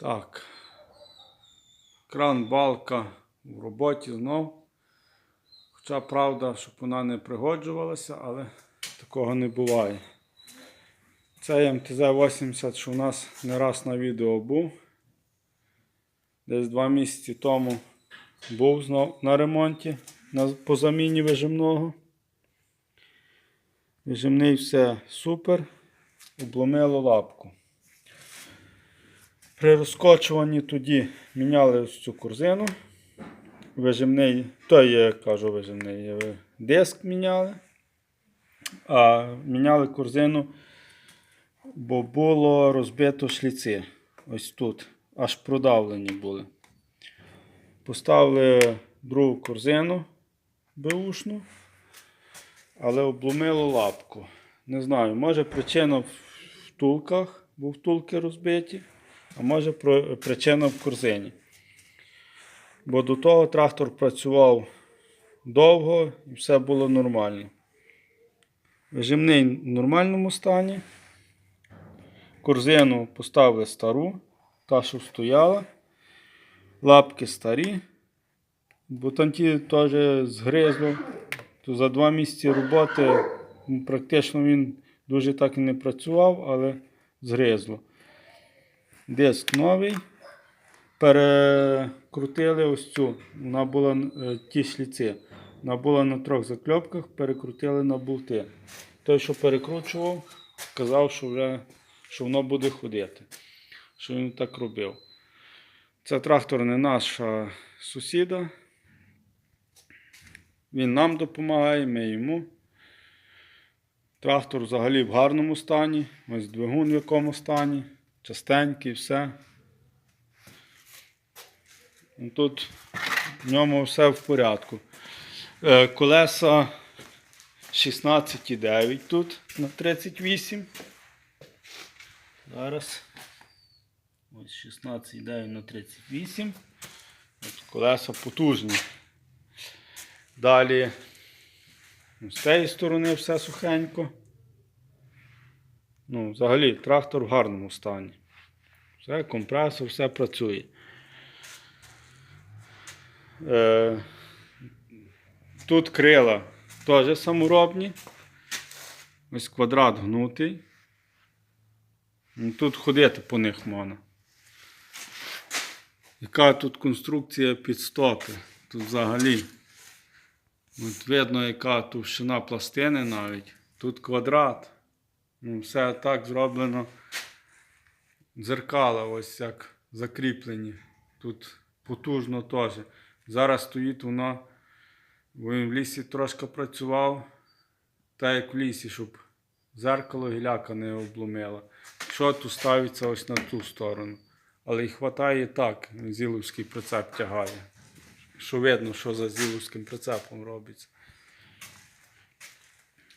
Так. Кран балка в роботі знов. Хоча правда, щоб вона не пригоджувалася, але такого не буває. Цей МТЗ-80, що у нас не раз на відео був. Десь два місяці тому був знов на ремонті на, по заміні вижимного. Вижимний все супер. Обломило лапку. При розкочуванні тоді міняли ось цю корзину. Вижимний, той я кажу вижимний, е, диск міняли. А міняли корзину, бо було розбито шліци. Ось тут. Аж продавлені були. Поставили другу корзину беушну, але обломило лапку. Не знаю, може причина в втулках, бо втулки розбиті, а може причина в корзині. Бо до того трактор працював довго і все було нормально. Вижимний в нормальному стані. Корзину поставили стару, та, що стояла. Лапки старі. Бо там ті теж згризло. То за два місяці роботи практично він дуже так і не працював, але згризло. Диск новий. Перекрутили ось цю. Вона була е, ті шліци. Вона була на трьох закльопках, перекрутили на болти. Той, що перекручував, казав, що вже що воно буде ходити. Що він так робив. Це трактор не наш, а сусіда. Він нам допомагає, ми йому. Трактор взагалі в гарному стані. Ось двигун в якому стані. Частенький, все. Ну, Тут в ньому все в порядку. Е, Колеса 16,9 тут на 38. Зараз. Ось 16,9 на 38. От колеса потужні. Далі з цієї сторони все сухенько. Ну, взагалі, трактор в гарному стані. Все, компресор, все працює. Е, тут крила теж саморобні. Ось квадрат гнутий. Ну, Тут ходити по них можна. Яка тут конструкція під стопи? Тут взагалі. От видно, яка товщина пластини навіть. Тут квадрат. Ну, все так зроблено. Дзеркала ось як закріплені. Тут потужно теж. Зараз стоїть вона, бо він в лісі трошки працював, так як в лісі, щоб зеркало гіляка не обломило. Що тут ставиться ось на ту сторону. Але й хватає так, зіловський прицеп тягає. Що видно, що за зіловським прицепом робиться.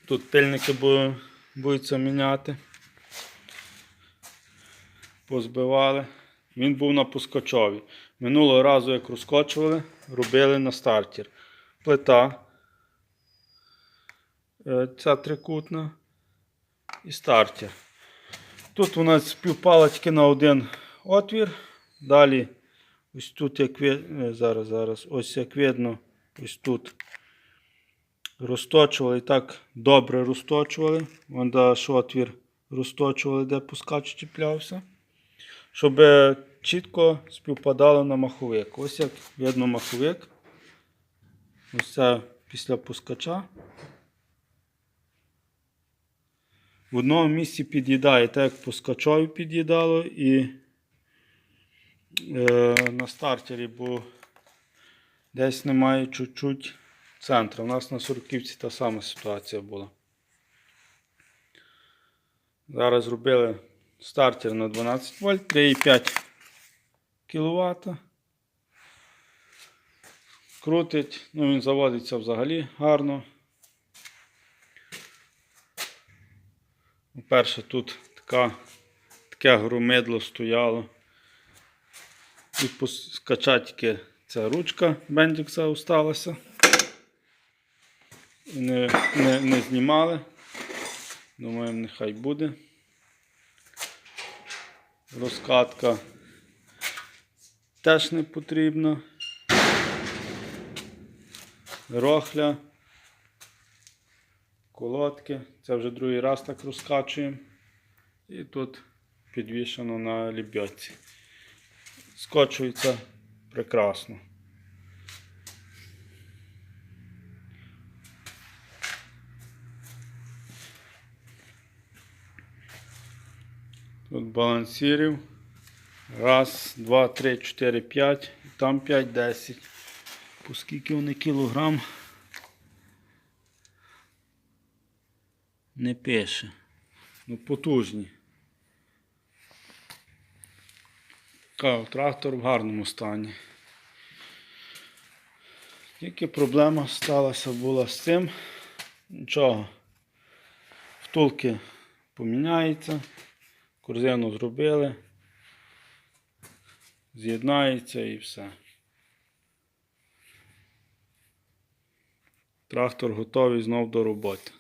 Тут тильники бу- будуться міняти. Позбивали. Він був на пускачові. Минулого разу, як розкочували, робили на стартер. Плита. Е, Ця трикутна. І стартер. Тут у нас співпала тільки на один отвір. Далі, ось тут, як ви... е, зараз, зараз, ось як видно, ось тут розточували і так добре розточували. Вон аж отвір розточували, де пускач чіплявся. Щоб чітко співпадало на маховик. Ось як видно маховик. Ось це після пускача. В одному місці під'їдає, так як пускачові під'їдало і е, на стартері, бо десь немає чуть-чуть центру. У нас на Сурківці та сама ситуація була. Зараз зробили стартер на 12 вольт, 3,5 кВт. Крутить, ну він заводиться взагалі гарно. Перше тут така, таке громидло стояло. І скачати тільки ця ручка бендікса осталася. Не, не, не знімали. Думаємо, нехай буде. Розкатка теж не потрібно. Рохля. Колодки. Це вже другий раз так розкачуємо. І тут підвішено на лебедці. Скочується прекрасно. Тут балансирів. Раз, два, три, чотири, п'ять. Там п'ять, десять. По скільки вони кілограм? Не пише. Ну, потужні. Кажу, трактор в гарному стані. Тільки проблема сталася була з цим. Нічого. Втулки поміняються. Корзину зробили. З'єднається і все. Трактор готовий знов до роботи.